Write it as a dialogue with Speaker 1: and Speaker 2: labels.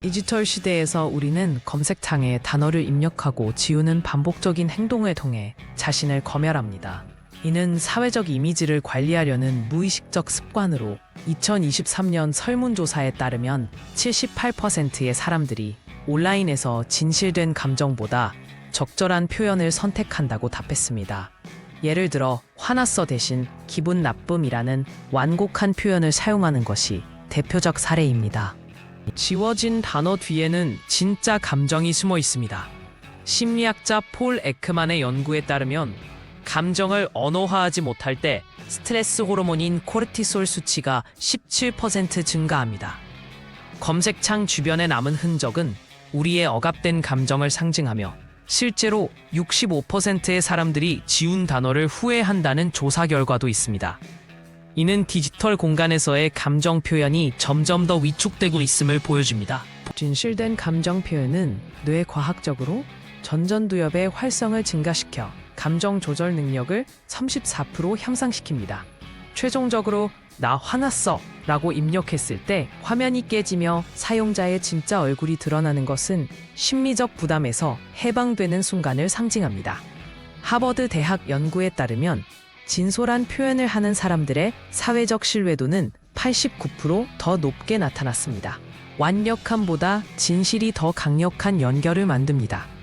Speaker 1: 디지털 시대에서 우리는 검색창에 단어를 입력하고 지우는 반복적인 행동을 통해 자신을 검열합니다. 이는 사회적 이미지를 관리하려는 무의식적 습관으로 2023년 설문조사에 따르면 78%의 사람들이 온라인에서 진실된 감정보다 적절한 표현을 선택한다고 답했습니다. 예를 들어 화났어 대신 기분 나쁨이라는 완곡한 표현을 사용하는 것이 대표적 사례입니다. 지워진 단어 뒤에는 진짜 감정이 숨어 있습니다. 심리학자 폴 에크만의 연구에 따르면 감정을 언어화하지 못할 때 스트레스 호르몬인 코르티솔 수치가 17% 증가합니다. 검색창 주변에 남은 흔적은 우리의 억압된 감정을 상징하며 실제로 65%의 사람들이 지운 단어를 후회한다는 조사 결과도 있습니다. 이는 디지털 공간에서의 감정 표현이 점점 더 위축되고 있음을 보여줍니다. 진실된 감정 표현은 뇌 과학적으로 전전두엽의 활성을 증가시켜 감정 조절 능력을 34% 향상시킵니다. 최종적으로 나 화났어 라고 입력했을 때 화면이 깨지며 사용자의 진짜 얼굴이 드러나는 것은 심리적 부담에서 해방되는 순간을 상징합니다. 하버드 대학 연구에 따르면 진솔한 표현을 하는 사람들의 사회적 신뢰도는 89%더 높게 나타났습니다. 완벽함보다 진실이 더 강력한 연결을 만듭니다.